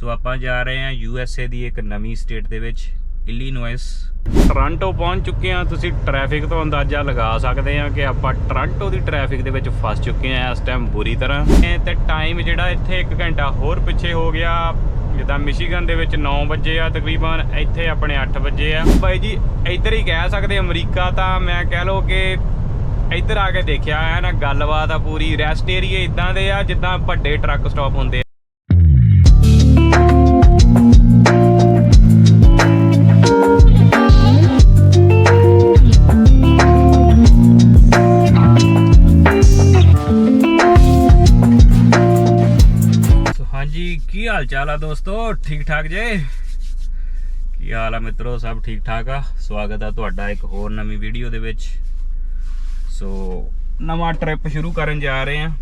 ਸੋ ਆਪਾਂ ਜਾ ਰਹੇ ਹਾਂ ਯੂ ਐਸ ਏ ਦੀ ਇੱਕ ਨਵੀਂ ਸਟੇਟ ਦੇ ਵਿੱਚ ਇਲੀਨੋਇਸ ਟੋਰਾਂਟੋ ਪਹੁੰਚ ਚੁੱਕੇ ਹਾਂ, ਤੁਸੀਂ ਟ੍ਰੈਫਿਕ ਤੋਂ ਅੰਦਾਜ਼ਾ ਲਗਾ ਸਕਦੇ ਆ ਕਿ ਆਪਾਂ ਟੋਰਾਂਟੋ ਦੀ ਟ੍ਰੈਫਿਕ ਦੇ ਵਿੱਚ ਫਸ ਚੁੱਕੇ ਹਾਂ ਇਸ ਟਾਈਮ ਬੁਰੀ ਤਰ੍ਹਾਂ। ਤੇ ਟਾਈਮ ਜਿਹੜਾ ਇੱਥੇ 1 ਘੰਟਾ ਹੋਰ ਪਿੱਛੇ ਹੋ ਗਿਆ, ਜਿੱਦਾਂ ਮਿਸ਼ੀਗਨ ਦੇ ਵਿੱਚ 9 ਵਜੇ ਆ ਤਕਰੀਬਨ, ਇੱਥੇ ਆਪਣੇ 8 ਵਜੇ ਆ। ਬਾਈ ਜੀ, ਇੱਧਰ ਹੀ ਕਹਿ ਸਕਦੇ ਅਮਰੀਕਾ ਤਾਂ ਮੈਂ ਕਹਿ ਲਓ ਕਿ ਇੱਧਰ ਆ ਕੇ ਦੇਖਿਆ ਹੈ ਨਾ ਗੱਲਬਾਤ ਆ ਪੂਰੀ ਰੈਸਟ ਏਰੀਏ ਇਦਾਂ ਦੇ ਆ, ਜਿੱਦਾਂ ਵੱਡੇ ਟਰੱਕ ਸਟਾਪ ਹੁੰਦੇ ਆ। ਕੀ ਹਾਲ ਚਾਲ ਆ ਦੋਸਤੋ? ਠੀਕ ਠਾਕ ਜੇ? ਕੀ ਹਾਲ ਆ ਮਿੱਤਰੋ? ਸਭ ਠੀਕ ਠਾਕ ਆ? ਸਵਾਗਤ ਆ ਤੁਹਾਡਾ ਇੱਕ ਹੋਰ ਨਵੀਂ ਵੀਡੀਓ ਦੇ ਵਿੱਚ। ਸੋ, ਨਵਾਂ ਟ੍ਰਿਪ ਸ਼ੁਰੂ ਕਰਨ ਜਾ ਰਹੇ ਆ।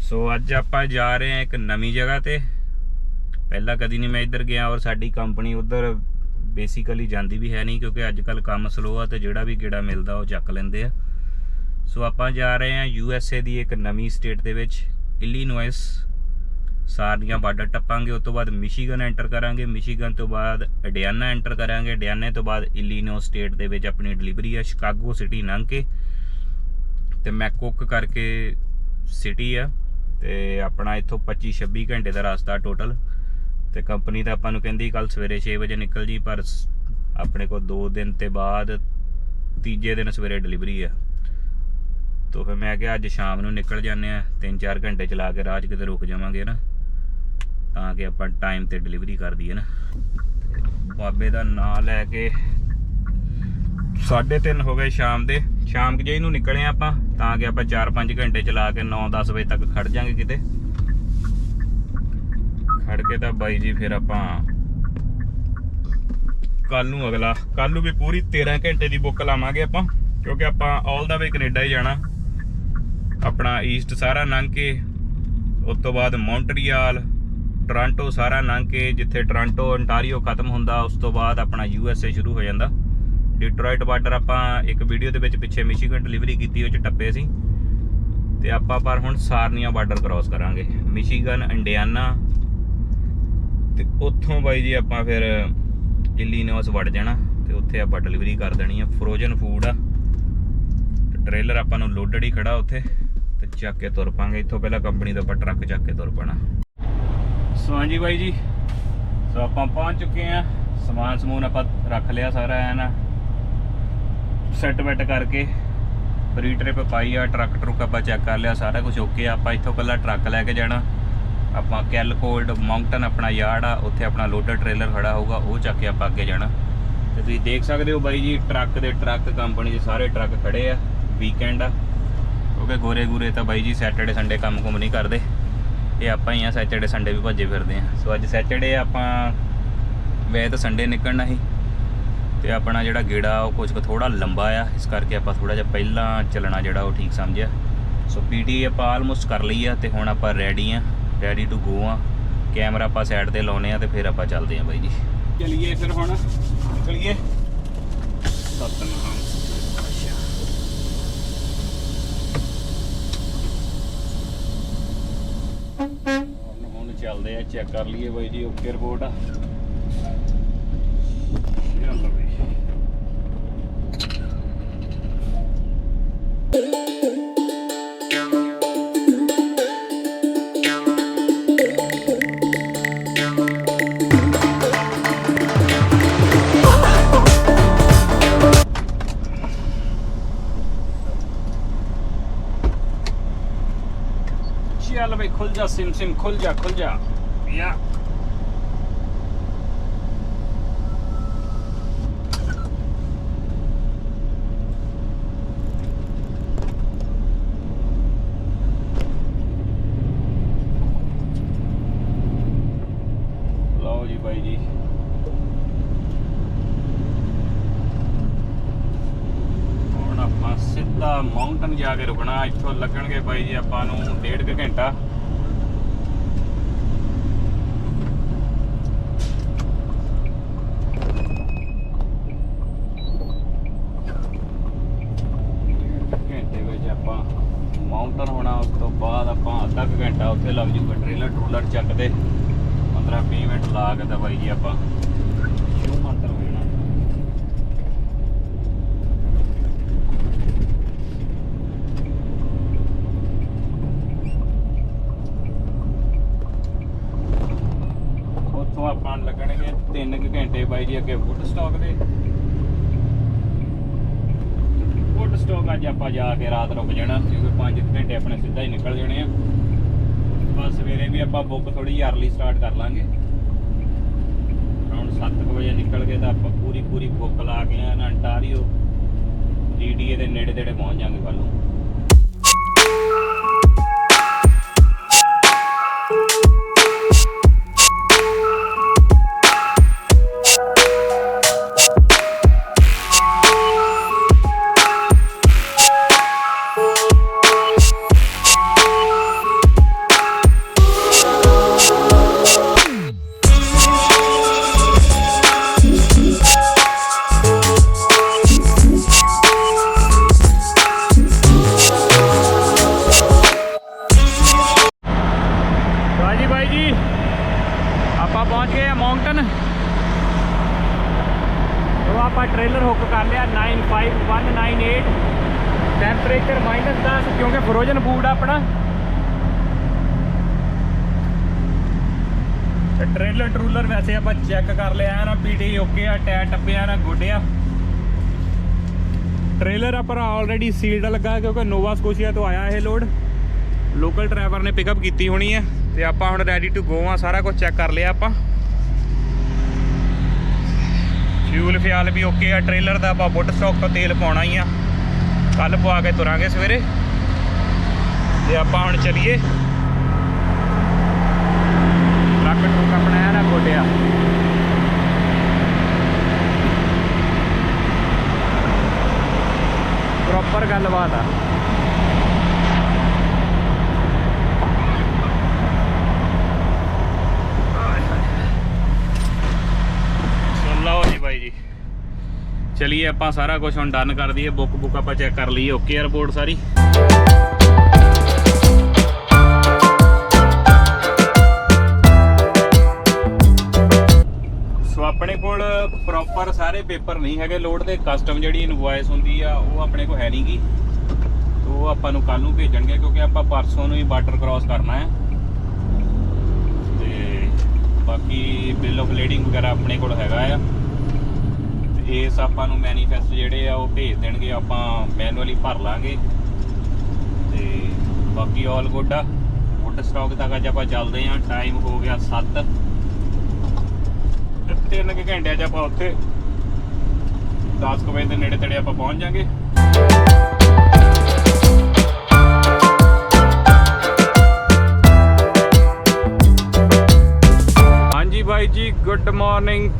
ਸੋ, ਅੱਜ ਆਪਾਂ ਜਾ ਰਹੇ ਆ ਇੱਕ ਨਵੀਂ ਜਗ੍ਹਾ ਤੇ। ਪਹਿਲਾਂ ਕਦੀ ਨਹੀਂ ਮੈਂ ਇੱਧਰ ਗਿਆ ਔਰ ਸਾਡੀ ਕੰਪਨੀ ਉੱਧਰ ਬੇਸਿਕਲੀ ਜਾਂਦੀ ਵੀ ਹੈ ਨਹੀਂ ਕਿਉਂਕਿ ਅੱਜ ਕੱਲ ਕੰਮ ਸਲੋ ਆ ਤੇ ਜਿਹੜਾ ਵੀ ਗੇੜਾ ਮਿਲਦਾ ਉਹ ਚੱਕ ਲੈਂਦੇ ਆ। ਸੋ, ਆਪਾਂ ਜਾ ਰਹੇ ਹਾਂ ਯੂ ਐਸ ਏ ਦੀ ਇੱਕ ਨਵੀਂ ਸਟੇਟ ਦੇ ਵਿੱਚ ਇਲੀਨੋਇਸ ਸਾਰੀਆਂ ਬਾਰਡਰ ਟੱਪਾਂਗੇ, ਉਸ ਤੋਂ ਬਾਅਦ ਮਿਸ਼ੀਗਨ ਐਂਟਰ ਕਰਾਂਗੇ। ਮਿਸ਼ੀਗਨ ਤੋਂ ਬਾਅਦ ਅਡਿਆਨਾ ਐਂਟਰ ਕਰਾਂਗੇ। ਅਡਿਆਨੇ ਤੋਂ ਬਾਅਦ ਇਲੀਨੋ ਸਟੇਟ ਦੇ ਵਿੱਚ ਆਪਣੀ ਡਿਲੀਵਰੀ ਹੈ ਸ਼ਿਕਾਗੋ ਸਿਟੀ ਲੰਘ ਕੇ। ਤੇ ਮੈਕੋਕ ਕਰਕੇ ਸਿਟੀ ਆ, ਤੇ ਆਪਣਾ ਇੱਥੋਂ 25 26 ਘੰਟੇ ਦਾ ਰਸਤਾ ਟੋਟਲ ਤੇ ਕੰਪਨੀ ਤਾਂ ਆਪਾਂ ਨੂੰ ਕਹਿੰਦੀ ਕੱਲ ਸਵੇਰੇ 6 ਵਜੇ ਨਿਕਲ ਜੀ, ਪਰ ਸ- ਆਪਣੇ ਕੋਲ 2 ਦਿਨ ਤੇ ਬਾਅਦ ਤੀਜੇ ਦਿਨ ਸਵੇਰੇ ਡਿਲੀਵਰੀ ਆ। ਤੋ ਫਿਰ ਮੈਂ ਕਿਹਾ ਅੱਜ ਸ਼ਾਮ ਨੂੰ ਨਿਕਲ ਜਾਂਦੇ ਆ 3-4 ਘੰਟੇ ਚਲਾ ਕੇ ਰਾਹ 'ਚ ਕਿਤੇ ਰੁਕ ਜਾਵਾਂਗੇ ਨਾ। ਤਾਂ ਕਿ ਆਪਾਂ ਟਾਈਮ ਤੇ ਡਿਲੀਵਰੀ ਕਰ ਦਈਏ ਨਾ। ਬਾਬੇ ਦਾ ਨਾਮ ਲੈ ਕੇ 3:30 ਹੋ ਗਏ ਸ਼ਾਮ ਦੇ। ਸ਼ਾਮ ਜਿਹੇ ਨੂੰ ਨਿਕਲੇ ਆਪਾਂ, ਤਾਂ ਕਿ ਆਪਾਂ 4-5 ਘੰਟੇ ਚਲਾ ਕੇ 9-10 ਵਜੇ ਤੱਕ ਖੜ ਜਾਾਂਗੇ ਕਿਤੇ। ਖੜ ਕੇ ਤਾਂ ਬਾਈ ਜੀ ਫਿਰ ਆਪਾਂ ਕੱਲ ਨੂੰ ਅਗਲਾ ਕੱਲ ਨੂੰ ਵੀ ਪੂਰੀ 13 ਘੰਟੇ ਦੀ ਬੁੱਕ ਲਾਵਾਂਗੇ ਆਪਾਂ, ਕਿਉਂਕਿ ਆਪਾਂ ਆਲ ਦਾ ਵੇ ਕੈਨੇਡਾ ਹੀ ਜਾਣਾ। ਆਪਣਾ ਈਸਟ ਸਾਰਾ ਲੰਘ ਕੇ, ਉਸ ਤੋਂ ਬਾਅਦ ਮੌਂਟਰੀਆਲ ਟੋਰਾਂਟੋ ਸਾਰਾ ਲੰਘ ਕੇ ਜਿੱਥੇ ਟੋਰਾਂਟੋ ontario ਖਤਮ ਹੁੰਦਾ, ਉਸ ਤੋਂ ਬਾਅਦ ਆਪਣਾ ਯੂ ਐਸ ਏ ਸ਼ੁਰੂ ਹੋ ਜਾਂਦਾ। ਡਿਟਰੋਇਟ ਬਾਰਡਰ ਆਪਾਂ ਇੱਕ ਵੀਡੀਓ ਦੇ ਵਿੱਚ ਪਿੱਛੇ ਮਿਸ਼ੀਗਨ ਡਿਲੀਵਰੀ ਕੀਤੀ, ਉਹ ਚ ਟੱਪੇ ਸੀ। ਤੇ ਆਪਾਂ ਪਰ ਹੁਣ ਸਾਰਨੀਆ ਬਾਰਡਰ ਕ੍ਰਾਸ ਕਰਾਂਗੇ। ਮਿਸ਼ੀਗਨ ਇੰਡੀਆਨਾ ਤੇ ਉੱਥੋਂ ਬਾਈ ਜੀ ਆਪਾਂ ਫਿਰ ਇਲੀਨੋਸ ਵੜ ਜਾਣਾ ਤੇ ਉੱਥੇ ਆਪਾਂ ਡਿਲੀਵਰੀ ਕਰ ਦੇਣੀ ਆ। ਫਰੋਜ਼ਨ ਫੂਡ ਆ। ਤੇ ਟ੍ਰੇਲਰ ਆਪਾਂ ਨੂੰ ਲੋਡਡ ਹੀ ਖੜਾ ਉੱਥੇ ਤੇ ਚੱਕ ਕੇ ਤੁਰ ਪਾਂਗੇ। ਇੱਥੋਂ ਪਹਿਲਾਂ ਕੰਪਨੀ ਦਾ ਆਪਾਂ ਟਰੱਕ ਚੱਕ ਕੇ ਤੁਰ ਪਾਣਾ। ਸੋ ਹਾਂਜੀ ਬਾਈ ਜੀ। ਸੋ ਆਪਾਂ ਪਹੁੰਚ ਚੁੱਕੇ ਆ ਸਮਾਨ ਸਮੂਨ ਆਪਾਂ ਰੱਖ ਲਿਆ ਸਾਰਾ ਐ ਨਾ ਸੈੱਟ ਵੈਟ ਕਰਕੇ ਫਰੀ ਟ੍ਰਿਪ ਪਾਈ ਆ ਟਰੱਕ ਟਰੁੱਕ ਆਪਾਂ ਚੈੱਕ ਕਰ ਲਿਆ, ਸਾਰਾ ਕੁਝ ਓਕੇ ਆ। ਆਪਾਂ ਇੱਥੋਂ ਕੱਲਾ ਟਰੱਕ ਲੈ ਕੇ ਜਾਣਾ। ਆਪਾਂ ਕੈਲਕੋਲਡ ਮਾਊਂਟਨ ਆਪਣਾ ਯਾਰਡ ਆ, ਉੱਥੇ ਆਪਣਾ ਲੋਡਰ ਟ੍ਰੇਲਰ ਖੜਾ ਹੋਊਗਾ, ਉਹ ਚੱਕ ਕੇ ਆਪਾਂ ਅੱਗੇ ਜਾਣਾ। ਤੇ ਤੁਸੀਂ ਦੇਖ ਸਕਦੇ ਹੋ ਬਾਈ ਜੀ ਟਰੱਕ ਦੇ ਟਰੱਕ ਕੰਪਨੀ ਦੇ ਸਾਰੇ ਟਰੱਕ ਖੜੇ ਆ ਵੀਕਐਂਡ ਆ। ਕਿਉਂਕਿ ਗੋਰੇ ਗੂਰੇ ਤਾਂ ਬਾਈ ਜੀ ਸੈਟਰਡੇ ਸੰਡੇ ਕੰਮ ਕੁਮ ਨਹੀਂ ਕਰਦੇ। ਇਹ ਆਪਾਂ ਹੀ ਆ ਸੈਟਰਡੇ ਸੰਡੇ ਵੀ ਭੱਜੇ ਫਿਰਦੇ ਆ ਸੋ ਅੱਜ ਸੈਟਰਡੇ ਆਪਾਂ ਵੈਸੇ ਤਾਂ ਸੰਡੇ ਨਿਕਲਣਾ ਸੀ। ਤੇ ਆਪਣਾ ਜਿਹੜਾ ਗੇੜਾ, ਉਹ ਕੁਝ ਕੁ ਥੋੜਾ ਲੰਬਾ ਆ। ਇਸ ਕਰਕੇ ਆਪਾਂ ਥੋੜਾ ਜਿਹਾ ਪਹਿਲਾਂ ਚੱਲਣਾ ਜਿਹੜਾ ਉਹ ਠੀਕ ਸਮਝਿਆ। ਸੋ ਪੀਟੀ ਆਪਾਂ ਆਲਮੋਸਟ ਕਰ ਲਈ ਆ ਤੇ ਹੁਣ ਆਪਾਂ ਰੈਡੀ ਆ ਰੈਡੀ ਟੂ ਗੋ ਆ। ਕੈਮਰਾ ਆਪਾਂ ਸਾਈਡ ਤੇ ਲਾਉਨੇ ਆ ਤੇ ਫਿਰ ਆਪਾਂ ਚੱਲਦੇ ਆ ਬਾਈ ਜੀ। ਚਲਿਏ ਫਿਰ ਹੁਣ। ਨਿਕਲੀਏ ਸਤਨਾਮ ਹੁਣ ਹੁਣ ਚੱਲਦੇ ਆ ਚੈੱਕ ਕਰ ਲਈਏ ਬਾਈ ਜੀ ਓਕੇ ਰਿਪੋਰਟ ਆ। ਚੱਲ ਬਈ ਖੁੱਲ ਜਾ ਸਿਮ ਸਿਮ ਖੁੱਲ ਜਾ। ਲਓ ਜੀ ਬਾਈ ਜੀ। ਹੁਣ ਆਪਾਂ ਸਿੱਧਾ ਮਾਊਂਟਨ ਜਾ ਕੇ ਰੁਕਣਾ, ਇੱਥੋਂ ਲੱਗਣਗੇ ਬਾਈ ਜੀ ਆਪਾਂ ਨੂੰ ਡੇਢ ਕੁ ਘੰਟਾ ਵਿੱਚ ਆਪਾਂ ਮਾਊਂਟਨ ਹੋਣਾ ਉਸ ਤੋਂ ਬਾਅਦ ਆਪਾਂ ਅੱਧਾ ਕੁ ਘੰਟਾ ਉੱਥੇ ਲੱਗ ਜੂਗਾ ਟ੍ਰੇਲਰ ਟਰੂਲਰ ਚੱਕਦੇ 15 20 ਮਿੰਟ ਲਾ ਕੇ ਤਾਂ ਬਾਈ ਜੀ ਆਪਾਂ। ਸ਼ੂ ਮੰਤਰ ਹੋ ਜਾਣਾ। ਉੱਥੋਂ ਆਪਾਂ ਨੂੰ ਲੱਗਣਗੇ 3 ਘੰਟੇ ਬਾਈ ਜੀ ਅੱਗੇ ਫੁੱਟ ਸਟਾਕ ਦੇ। ਫੁੱਟ ਸਟਾਕ ਅੱਜ ਆਪਾਂ ਜਾ ਕੇ ਰਾਤ ਰੁਕ ਜਾਣਾ, ਕਿਉਂਕਿ 5 ਘੰਟੇ ਆਪਣੇ ਸਿੱਧਾ ਹੀ ਨਿਕਲ ਜਾਣੇ ਆ। ਬਸ ਸਵੇਰੇ ਵੀ ਆਪਾਂ ਬੁੱਕ ਥੋੜੀ ਅਰਲੀ ਸਟਾਰਟ ਕਰ ਲਾਂਗੇ। ਅਰਾਊਂਡ 7 ਵਜੇ ਨਿਕਲ ਕੇ ਤਾਂ ਆਪਾਂ ਪੂਰੀ ਪੂਰੀ ਬੁੱਕ ਲਾ ਕੇ ਆ ਅੰਟਾਰੀਓ ਜੀਟੀਏ ਦੇ ਨੇੜੇ ਤੇੜੇ ਪਹੁੰਚ ਜਾਾਂਗੇ ਕੱਲ ਨੂੰ। -10 ਕਿਉਂਕਿ ਫਰੋਜ਼ਨ ਫੂਡ ਆਪਣਾ। ਤੇ ਟ੍ਰੇਲਰ ਟਰੂਲਰ ਵੈਸੇ ਆਪਾਂ ਚੈੱਕ ਕਰ ਲਿਆ ਨਾ ਪੀਟੀ ਓਕੇ ਆ, ਟਾਇਰ ਟੱਪਿਆ ਨਾ ਗੁੱਡਿਆ। ਟ੍ਰੇਲਰ ਆਪਣਾ ਆਲਰੇਡੀ ਸੀਲਡ ਲੱਗਾ, ਕਿਉਂਕਿ ਨੋਵਾ ਸਕੋਸ਼ੀਆ ਤੋਂ ਆਇਆ ਇਹ ਲੋਡ ਲੋਕਲ ਡਰਾਈਵਰ ਨੇ ਪਿਕਅਪ ਕੀਤੀ ਹੋਣੀ ਹੈ ਤੇ ਆਪਾਂ ਹੁਣ ਰੈਡੀ ਟੂ ਗੋ ਆ, ਸਾਰਾ ਕੁਝ ਚੈੱਕ ਕਰ ਲਿਆ ਆਪਾਂ। ਫਿਊਲ ਫਿਆਲ ਵੀ ਓਕੇ ਆ ਟ੍ਰੇਲਰ ਦਾ ਆਪਾਂ ਬੁੱਟ ਸਟਾਕ ਤੋਂ ਤੇਲ ਪਾਉਣਾ ਹੀ ਆ। ਕੱਲ ਪਵਾ ਕੇ ਤੁਰਾਂਗੇ ਸਵੇਰੇ। ਤੇ ਆਪਾਂ ਹੁਣ ਚਲੀਏ। ਟਰੱਕ ਟਰੁੱਕ ਆਪਣਾ ਆ ਨਾ ਗੋਡਿਆ। ਪ੍ਰੋਪਰ ਗੱਲਬਾਤ ਆ ਸੁਣ ਲਓ ਜੀ ਬਾਈ ਜੀ ਚਲਿਏ ਆਪਾਂ ਸਾਰਾ ਕੁਝ ਹੁਣ ਡਨ ਕਰ ਦਈਏ ਬੁੱਕ ਬੁੱਕ ਆਪਾਂ ਚੈੱਕ ਕਰ ਲਈਏ ਓਕੇ ਰਿਪੋਰਟ ਸਾਰੀ? ਸੋ ਆਪਣੇ ਕੋਲ ਪ੍ਰੋਪਰ ਸਾਰੇ ਪੇਪਰ ਨਹੀਂ ਹੈਗੇ ਲੋਡ ਦੇ ਕਸਟਮ ਜਿਹੜੀ ਇਨਵੋਇਸ ਹੁੰਦੀ ਆ, ਉਹ ਆਪਣੇ ਕੋਲ ਹੈ ਨਹੀਂਗੀ ਉਹ ਆਪਾਂ ਨੂੰ ਕੱਲ ਨੂੰ ਭੇਜਣਗੇ, ਕਿਉਂਕਿ ਆਪਾਂ ਪਰਸੋਂ ਨੂੰ ਹੀ ਬਾਰਡਰ ਕ੍ਰਾਸ ਕਰਨਾ ਹੈ। ਤੇ ਬਾਕੀ ਬਿੱਲ ਆਫ ਲੀਡਿੰਗ ਵਗੈਰਾ ਆਪਣੇ ਕੋਲ ਹੈਗਾ ਆ। ਇਸ ਆਪਾਂ ਨੂੰ ਮੈਨੀਫੈਸਟ ਜਿਹੜੇ ਆ ਉਹ ਭੇਜ ਦੇਣਗੇ, ਆਪਾਂ ਮੈਨੂਅਲੀ ਭਰ ਲਾਂਗੇ। ਤੇ ਬਾਕੀ ਆਲ ਗੁੱਡ ਆ। ਵੁੱਡ ਸਟਾਕ ਤੱਕ ਅੱਜ ਆਪਾਂ ਚੱਲਦੇ ਆ। ਟਾਈਮ ਹੋ ਗਿਆ 7 ਤਿੰਨ ਕੁ ਘੰਟਿਆਂ 'ਚ ਆਪਾਂ ਉੱਥੇ 10 ਕੁ ਵਜੇ ਦੇ ਨੇੜੇ ਤੇੜੇ ਆਪਾਂ ਪਹੁੰਚ ਜਾਾਂਗੇ। ਹਾਂਜੀ ਬਾਈ ਜੀ ਗੁੱਡ ਮਾਰਨਿੰਗ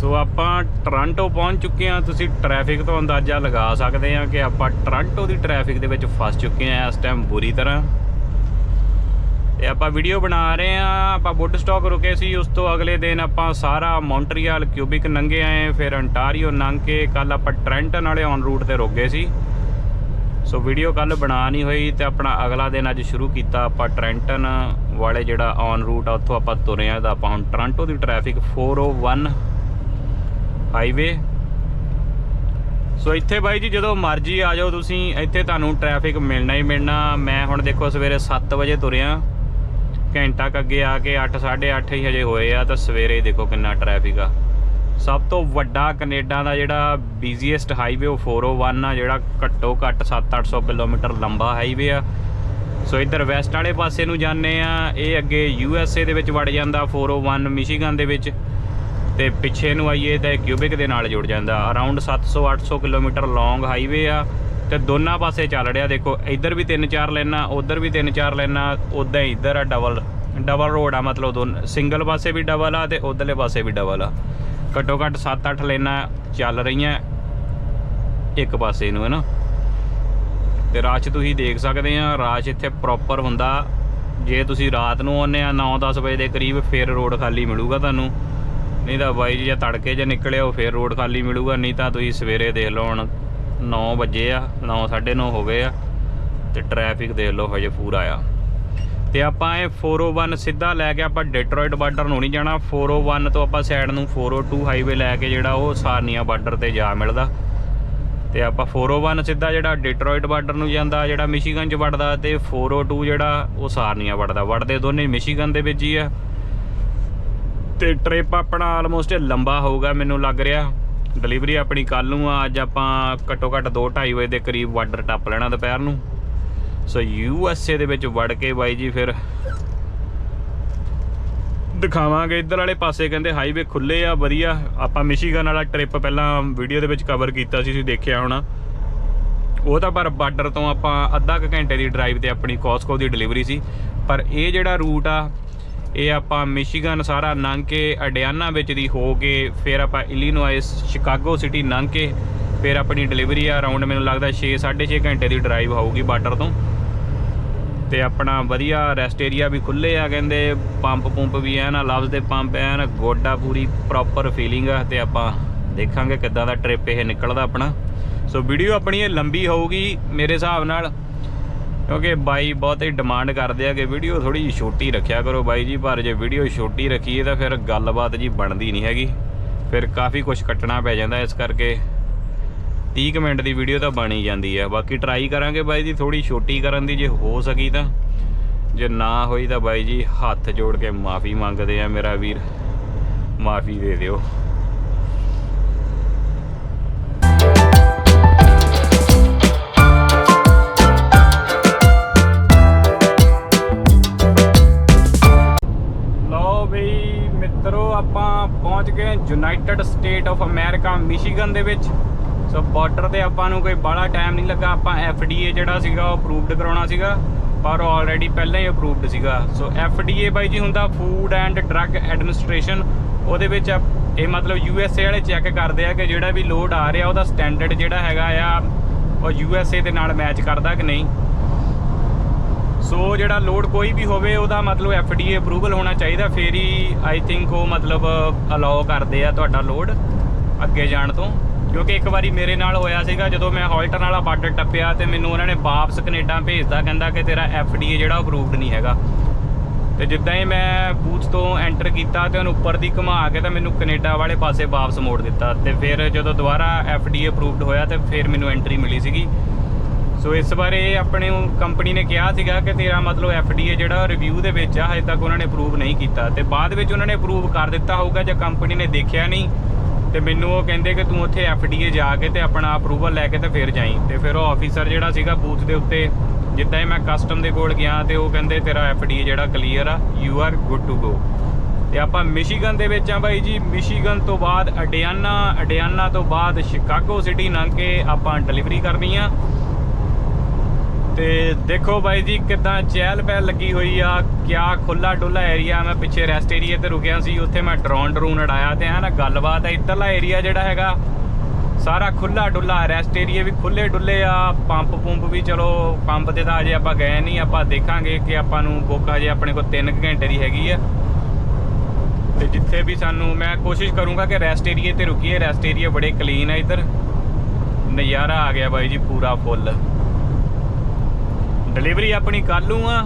ਸੋ ਆਪਾਂ ਟੋਰਾਂਟੋ ਪਹੁੰਚ ਚੁੱਕੇ ਹਾਂ। ਤੁਸੀਂ ਟ੍ਰੈਫਿਕ ਤੋਂ ਅੰਦਾਜ਼ਾ ਲਗਾ ਸਕਦੇ ਆ ਕਿ ਆਪਾਂ ਟੋਰਾਂਟੋ ਦੀ ਟ੍ਰੈਫਿਕ ਦੇ ਵਿੱਚ ਫਸ ਚੁੱਕੇ ਆ ਇਸ ਟਾਈਮ ਬੁਰੀ ਤਰ੍ਹਾਂ। ਤੇ ਆਪਾਂ ਵੀਡੀਓ ਬਣਾ ਰਹੇ ਆ ਆਪਾਂ ਵੁੱਡ ਸਟਾਕ ਰੁਕੇ ਸੀ। ਉਸ ਤੋਂ ਅਗਲੇ ਦਿਨ ਆਪਾਂ ਸਾਰਾ ਮੌਂਟਰੀਅਲ ਕਿਊਬਿਕ ਨੰਗੇ ਆਏ। ਫਿਰ ਅੰਟਾਰੀਓ ਲੰਘ ਕੇ ਕੱਲ ਆਪਾਂ ਟ੍ਰੈਂਟਨ ਵਾਲੇ ਔਨ ਰੂਟ ਤੇ ਰੁਕ ਗਏ ਸੀ। ਸੋ ਵੀਡੀਓ ਕੱਲ ਬਣਾ ਨਹੀਂ ਹੋਈ ਤੇ ਆਪਣਾ ਅਗਲਾ ਦਿਨ ਅੱਜ ਸ਼ੁਰੂ ਕੀਤਾ ਆਪਾਂ ਟ੍ਰੈਂਟਨ ਵਾਲੇ ਜਿਹੜਾ ਔਨ ਰੂਟ ਆ, ਉੱਥੋਂ ਆਪਾਂ ਤੁਰੇ ਆ ਤਾਂ ਆਪਾਂ ਹੁਣ ਟੋਰਾਂਟੋ ਦੀ ਟ੍ਰੈਫਿਕ 401 ਹਾਈਵੇ। ਸੋ ਇੱਥੇ ਬਾਈ ਜੀ, ਜਦੋਂ ਮਰਜ਼ੀ ਆ ਜਾਓ ਤੁਸੀਂ, ਇੱਥੇ ਤੁਹਾਨੂੰ ਟ੍ਰੈਫਿਕ ਮਿਲਣਾ ਹੀ ਮਿਲਣਾ। ਮੈਂ ਹੁਣ ਦੇਖੋ ਸਵੇਰੇ 7 ਵਜੇ ਤੁਰਿਆ। ਘੰਟਾ ਕ ਅੱਗੇ ਆ ਕੇ 8 8:30 ਹੀ ਹਜੇ ਹੋਏ ਆ, ਤਾਂ ਸਵੇਰੇ ਦੇਖੋ ਕਿੰਨਾ ਟ੍ਰੈਫਿਕ ਆ। ਸਭ ਤੋਂ ਵੱਡਾ ਕੈਨੇਡਾ ਦਾ ਜਿਹੜਾ ਬਿਜ਼ੀਐਸਟ ਹਾਈਵੇ ਉਹ 401 ਆ, ਜਿਹੜਾ ਘੱਟੋ ਘੱਟ 7-800 ਕਿਲੋਮੀਟਰ ਲੰਬਾ ਹਾਈਵੇ ਆ। ਸੋ ਇੱਧਰ ਵੈਸਟ ਵਾਲੇ ਪਾਸੇ ਨੂੰ ਜਾਂਦੇ ਆ, ਇਹ ਅੱਗੇ ਯੂ ਐਸ ਏ ਦੇ ਵਿੱਚ ਵੜ ਜਾਂਦਾ 401 ਮਿਸ਼ੀਗਨ ਦੇ ਵਿੱਚ। ਤੇ ਪਿੱਛੇ ਨੂੰ ਆਈਏ ਤਾਂ ਕਿਊਬਿਕ ਦੇ ਨਾਲ ਜੁੜ ਜਾਂਦਾ। ਅਰਾਊਂਡ 700-800 ਕਿਲੋਮੀਟਰ ਲੌਂਗ ਹਾਈਵੇ ਆ ਤੇ ਦੋਨਾਂ ਪਾਸੇ ਚੱਲ ਰਿਹਾ। ਦੇਖੋ, ਇੱਧਰ ਵੀ 3-4 ਲੈਣਾ ਉਧਰ ਵੀ 3-4 ਲੈਣਾ ਉਦਾਂ ਹੀ ਇੱਧਰ ਆ ਡਬਲ ਡਬਲ ਰੋਡ ਆ ਮਤਲਬ ਦੋਨ ਸਿੰਗਲ ਪਾਸੇ ਵੀ ਡਬਲ ਆ ਤੇ ਉਧਰਲੇ ਪਾਸੇ ਵੀ ਡਬਲ ਆ। ਘੱਟੋ ਘੱਟ 7-8 ਲੈਣਾ ਚੱਲ ਰਹੀਆਂ ਇੱਕ ਪਾਸੇ ਨੂੰ ਹੈ ਨਾ ਤੇ ਰਾਸ਼ ਤੁਸੀਂ ਦੇਖ ਸਕਦੇ ਆ ਰਾਸ਼ ਇੱਥੇ ਪ੍ਰੋਪਰ ਹੁੰਦਾ। ਜੇ ਤੁਸੀਂ ਰਾਤ ਨੂੰ ਆਉਂਦੇ ਆ 9-10 ਵਜੇ ਦੇ ਕਰੀਬ, ਫਿਰ ਰੋਡ ਖਾਲੀ ਮਿਲੂਗਾ ਤੁਹਾਨੂੰ। ਨਹੀਂ ਤਾਂ ਬਾਈ ਜੀ, ਜਾਂ ਤੜਕੇ ਜੇ ਨਿਕਲਿਓ ਫਿਰ ਰੋਡ ਖਾਲੀ ਮਿਲੂਗਾ, ਨਹੀਂ ਤਾਂ ਤੁਸੀਂ ਸਵੇਰੇ ਦੇਖ ਲਓ ਹੁਣ 9 ਵਜੇ ਆ 9 9:30 ਹੋ ਗਏ ਆ ਤੇ ਟ੍ਰੈਫਿਕ ਦੇਖ ਲਓ ਹਜੇ ਪੂਰਾ ਆ। ਤੇ ਆਪਾਂ ਇਹ 401 ਸਿੱਧਾ ਲੈ ਕੇ ਆਪਾਂ ਡੈਟਰੋਇਟ ਬਾਰਡਰ ਨੂੰ ਨਹੀਂ ਜਾਣਾ 401 ਤੋਂ ਆਪਾਂ ਸਾਈਡ ਨੂੰ 402 ਹਾਈਵੇ ਲੈ ਕੇ ਜਿਹੜਾ ਉਹ ਸਾਰਨੀਆ ਬਾਰਡਰ ਤੇ ਜਾ ਮਿਲਦਾ। ਤੇ ਆਪਾਂ 401 ਸਿੱਧਾ ਜਿਹੜਾ ਡੈਟਰੋਇਟ ਬਾਰਡਰ ਨੂੰ ਜਾਂਦਾ, ਜਿਹੜਾ ਮਿਸ਼ੀਗਨ ਚ ਵੜਦਾ ਤੇ 402 ਜਿਹੜਾ ਉਹ ਸਾਰਨੀਆ ਵੜਦਾ। ਵੜਦੇ ਦੋਨੇ ਮਿਸ਼ੀਗਨ ਦੇ ਵਿੱਚ ਹੀ ਆ। ਤੇ ਟ੍ਰਿਪ ਆਪਣਾ ਆਲਮੋਸਟ ਲੰਬਾ ਹੋਊਗਾ ਮੈਨੂੰ ਲੱਗ ਰਿਹਾ। ਡਿਲੀਵਰੀ ਆਪਣੀ ਕੱਲ ਨੂੰ ਆ, ਅੱਜ ਆਪਾਂ ਘੱਟੋ ਘੱਟ 2:30 ਵਜੇ ਦੇ ਕਰੀਬ ਬਾਰਡਰ ਟੱਪ ਲੈਣਾ ਦੁਪਹਿਰ ਨੂੰ। ਸੋ ਯੂ ਐਸ ਏ ਦੇ ਵਿੱਚ ਵੜ ਕੇ ਬਾਈ ਜੀ ਫਿਰ ਦਿਖਾਵਾਂਗੇ ਇੱਧਰ ਵਾਲੇ ਪਾਸੇ, ਕਹਿੰਦੇ ਹਾਈਵੇ ਖੁੱਲੇ ਆ, ਵਧੀਆ। ਆਪਾਂ ਮਿਸ਼ੀਗਨ ਵਾਲਾ ਟ੍ਰਿਪ ਪਹਿਲਾਂ ਵੀਡੀਓ ਦੇ ਵਿੱਚ ਕਵਰ ਕੀਤਾ ਸੀ, ਤੁਸੀਂ ਦੇਖਿਆ ਹੋਣਾ। ਉਹ ਤਾਂ ਪਰ ਬਾਰਡਰ ਤੋਂ ਆਪਾਂ ਅੱਧਾ ਕੁ ਘੰਟੇ ਦੀ ਡਰਾਈਵ ਤੇ ਆਪਣੀ ਕੋਸਕੋ ਦੀ ਡਿਲੀਵਰੀ ਸੀ। ਪਰ ਇਹ ਜਿਹੜਾ ਰੂਟ ਆ ਇਹ ਆਪਾਂ ਮਿਸ਼ੀਗਨ ਸਾਰਾ ਲੰਘ ਕੇ ਅਡਿਆਨਾ ਵਿੱਚ ਦੀ ਹੋ ਕੇ, ਫਿਰ ਆਪਾਂ ਇਲੀਨੋਇਸ ਸ਼ਿਕਾਗੋ ਸਿਟੀ ਲੰਘ ਕੇ, ਫਿਰ ਆਪਣੀ ਡਿਲੀਵਰੀ ਆ ਅਰਾਊਂਡ ਮੈਨੂੰ ਲੱਗਦਾ 6 6.5 ਘੰਟੇ ਦੀ ਡਰਾਈਵ ਹੋਊਗੀ ਬਾਰਡਰ ਤੋਂ। ਤੇ ਆਪਣਾ ਵਧੀਆ ਰੈਸਟ ਏਰੀਆ ਵੀ ਖੁੱਲੇ ਆ ਕਹਿੰਦੇ ਪੰਪ ਪੰਪ ਵੀ ਐ ਆ ਲਵਜ਼ ਦੇ ਪੰਪ ਐਨ, ਗੋਡਾ ਪੂਰੀ ਪ੍ਰੋਪਰ ਫੀਲਿੰਗ ਆ, ਤੇ ਆਪਾਂ ਦੇਖਾਂਗੇ ਕਿੱਦਾਂ ਦਾ ਟ੍ਰਿਪ ਇਹ ਨਿਕਲਦਾ ਆਪਣਾ। ਸੋ ਵੀਡੀਓ ਆਪਣੀ ਇਹ ਲੰਬੀ ਹੋਊਗੀ ਮੇਰੇ ਹਿਸਾਬ ਨਾਲ। ਕਿਉਂਕਿ ਬਾਈ ਬਹੁਤ ਹੀ ਡਿਮਾਂਡ ਕਰਦੇ ਆ ਕਿ ਵੀਡੀਓ ਥੋੜੀ ਜਿਹੀ ਛੋਟੀ ਰੱਖਿਆ ਕਰੋ ਬਾਈ ਜੀ, ਪਰ ਜੇ ਵੀਡੀਓ ਛੋਟੀ ਰੱਖੀਏ ਤਾਂ ਫਿਰ ਗੱਲਬਾਤ ਜੀ ਬਣਦੀ ਨਹੀਂ ਹੈਗੀ। ਫਿਰ ਕਾਫੀ ਕੁਝ ਕੱਟਣਾ ਪੈ ਜਾਂਦਾ ਇਸ ਕਰਕੇ। 30 ਕੁ ਮਿੰਟ ਦੀ ਵੀਡੀਓ ਤਾਂ ਬਣ ਹੀ ਜਾਂਦੀ ਹੈ ਬਾਕੀ ਟਰਾਈ ਕਰਾਂਗੇ ਬਾਈ ਜੀ ਥੋੜੀ ਛੋਟੀ ਕਰਨ ਦੀ, ਜੇ ਹੋ ਸਕੀ ਤਾਂ। ਜੇ ਨਾ ਹੋਈ ਤਾਂ ਬਾਈ ਜੀ ਹੱਥ ਜੋੜ ਕੇ ਮਾਫੀ ਮੰਗਦੇ ਆ ਮੇਰਾ ਵੀਰ। ਮਾਫੀ ਦੇ ਦਿਓ। United State of America Michigan ਦੇ ਵਿੱਚ। ਸੋ ਬਾਰਡਰ ਤੇ ਆਪਾਂ ਨੂੰ ਕੋਈ ਬੜਾ ਟਾਈਮ ਨਹੀਂ ਲੱਗਾ। ਆਪਾਂ ਏ ਜਿਹੜਾ ਸੀਗਾ, ਉਹ ਅਪਰੂਵਡ ਕਰਾਉਣਾ ਸੀਗਾ। ਪਰ ਆਲਰੇਡੀ ਪਹਿਲਾਂ ਹੀ ਅਪਰੂਵਡ ਸੀਗਾ। ਸੋ ਏ ਬਾਈ ਜੀ ਹੁੰਦਾ ਫੂਡ ਐਂਡ ਡਰੱਗ ਐਡਮਿਨਿਸਟ੍ਰੇਸ਼ਨ ਉਹਦੇ ਵਿੱਚ ਇਹ ਮਤਲਬ ਏ ਵਾਲੇ ਚੈੱਕ ਕਰਦੇ ਆ ਕਿ ਜਿਹੜਾ ਵੀ ਲੋਡ ਆ ਰਿਹਾ, ਉਹਦਾ ਸਟੈਂਡਰਡ ਜਿਹੜਾ ਹੈਗਾ ਆ, ਉਹ ਏ ਦੇ ਨਾਲ ਮੈਚ ਕਰਦਾ ਕਿ ਨਹੀਂ। ਸੋ ਜਿਹੜਾ ਲੋਡ ਕੋਈ ਵੀ ਹੋਵੇ, ਉਹਦਾ ਮਤਲਬ ਏ ਅਪਰੂਵਲ ਹੋਣਾ ਚਾਹੀਦਾ। ਫੇਰ ਹੀ ਆਈ ਥਿੰਕ ਉਹ ਮਤਲਬ ਅਲਾਉ ਕਰਦੇ ਆ ਤੁਹਾਡਾ ਲੋਡ ਅੱਗੇ ਜਾਣ ਤੋਂ। ਕਿਉਂਕਿ ਇੱਕ ਵਾਰੀ ਮੇਰੇ ਨਾਲ ਹੋਇਆ ਸੀਗਾ, ਜਦੋਂ ਮੈਂ ਹਾਲਟਨ ਵਾਲਾ ਬਾਰਡਰ ਟੱਪਿਆ ਤੇ ਮੈਨੂੰ ਉਹਨਾਂ ਨੇ ਵਾਪਸ ਕੈਨੇਡਾ ਭੇਜਦਾ ਕਹਿੰਦਾ ਕਿ ਤੇਰਾ ਏ ਜਿਹੜਾ ਅਪਰੂਵਡ ਨਹੀਂ ਹੈਗਾ। ਤੇ ਜਿੱਦਾਂ ਹੀ ਮੈਂ ਬੂਥ ਤੋਂ ਐਂਟਰ ਕੀਤਾ ਤੇ ਉਹਨੂੰ ਉੱਪਰ ਦੀ ਘੁਮਾ ਕੇ ਤਾਂ ਮੈਨੂੰ ਕੈਨੇਡਾ ਵਾਲੇ ਪਾਸੇ ਵਾਪਸ ਮੋੜ ਦਿੱਤਾ। ਤੇ ਫਿਰ ਜਦੋਂ ਦੁਬਾਰਾ ਏ ਅਪਰੂਵਡ ਹੋਇਆ ਤੇ ਫਿਰ ਮੈਨੂੰ ਐਂਟਰੀ ਮਿਲੀ ਸੀਗੀ। ਸੋ ਇਸ ਬਾਰੇ ਆਪਣੇ ਕੰਪਨੀ ਨੇ ਕਿਹਾ ਸੀਗਾ ਕਿ ਤੇਰਾ ਮਤਲਬ ਏ ਜਿਹੜਾ ਰਿਵਿਊ ਦੇ ਵਿੱਚ ਆ, ਹਜੇ ਤੱਕ ਉਹਨਾਂ ਨੇ ਅਪਰੂਵ ਨਹੀਂ ਕੀਤਾ। ਤੇ ਬਾਅਦ ਵਿੱਚ ਉਹਨਾਂ ਨੇ ਅਪਰੂਵ ਕਰ ਦਿੱਤਾ ਹੋਊਗਾ, ਜਾਂ ਕੰਪਨੀ ਨੇ ਦੇਖਿਆ ਨਹੀਂ, ਤੇ ਮੈਨੂੰ ਉਹ ਕਹਿੰਦੇ ਕਿ ਤੂੰ ਉੱਥੇ ਏ ਜਾ ਕੇ ਤੇ ਆਪਣਾ ਅਪਰੂਵਲ ਲੈ ਕੇ ਤੇ ਫਿਰ ਜਾਈਂ। ਤੇ ਫਿਰ ਉਹ ਆਫੀਸਰ ਜਿਹੜਾ ਸੀਗਾ ਬੂਥ ਦੇ ਉੱਤੇ, ਜਿੱਦਾਂ ਹੀ ਮੈਂ ਕਸਟਮ ਦੇ ਕੋਲ ਗਿਆ, ਤੇ ਉਹ ਕਹਿੰਦੇ ਤੇਰਾ ਏ ਜਿਹੜਾ ਕਲੀਅਰ ਆ you are good to go ਤੇ ਆਪਾਂ ਮਿਸ਼ੀਗਨ ਦੇ ਵਿੱਚ ਆ ਬਾਈ ਜੀ। ਮਿਸ਼ੀਗਨ ਤੋਂ ਬਾਅਦ ਅਡਿਆਨਾ ਅਡਿਆਨਾ ਤੋਂ ਬਾਅਦ ਸ਼ਿਕਾਗੋ ਸਿਟੀ ਲੰਘ ਕੇ ਆਪਾਂ ਡਿਲੀਵਰੀ ਕਰਨੀ ਆ। ਤੇ ਦੇਖੋ ਬਾਈ ਜੀ ਕਿਦਾਂ ਚਹਿਲ ਪਹਿਲ ਲੱਗੀ ਹੋਈ ਆ, ਕਿਆ ਖੁੱਲਾ ਡੁੱਲਾ ਏਰੀਆ ਮੈਂ ਪਿੱਛੇ ਰੈਸਟ ਏਰੀਆ ਤੇ ਰੁਕਿਆ ਸੀ, ਉੱਥੇ ਮੈਂ ਡਰੋਨ ਡਰੂਨ ਉਡਾਇਆ ਤੇ ਹੈ ਨਾ ਗੱਲਬਾਤ ਹੈ ਇੱਧਰਲਾ ਏਰੀਆ ਜਿਹੜਾ ਹੈਗਾ, ਸਾਰਾ ਖੁੱਲਾ ਡੁੱਲਾ ਰੈਸਟ ਏਰੀਆ ਵੀ ਖੁੱਲੇ ਡੁੱਲੇ ਆ ਪੰਪ ਪੰਪ ਵੀ ਚਲੋ ਪੰਪ ਤੇ ਤਾਂ ਅਜੇ ਆਪਾਂ ਗਏ ਨਹੀਂ, ਆਪਾਂ ਦੇਖਾਂਗੇ ਕਿ ਆਪਾਂ ਨੂੰ ਬੁੱਕ ਅਜੇ ਆਪਣੇ ਕੋਲ 3 ਘੰਟੇ ਦੀ ਹੈਗੀ ਆ। ਤੇ ਜਿੱਥੇ ਵੀ ਸਾਨੂੰ, ਮੈਂ ਕੋਸ਼ਿਸ਼ ਕਰੂੰਗਾ ਕਿ ਰੈਸਟ ਏਰੀਆ ਤੇ ਰੁਕੀਏ ਰੈਸਟ ਏਰੀਆ ਬੜੇ ਕਲੀਨ ਆ ਇੱਧਰ। ਨਜ਼ਾਰਾ ਆ ਗਿਆ ਬਾਈ ਜੀ ਪੂਰਾ ਫੁੱਲ ਡਿਲੀਵਰੀ ਆਪਣੀ ਕੱਲ ਨੂੰ ਆ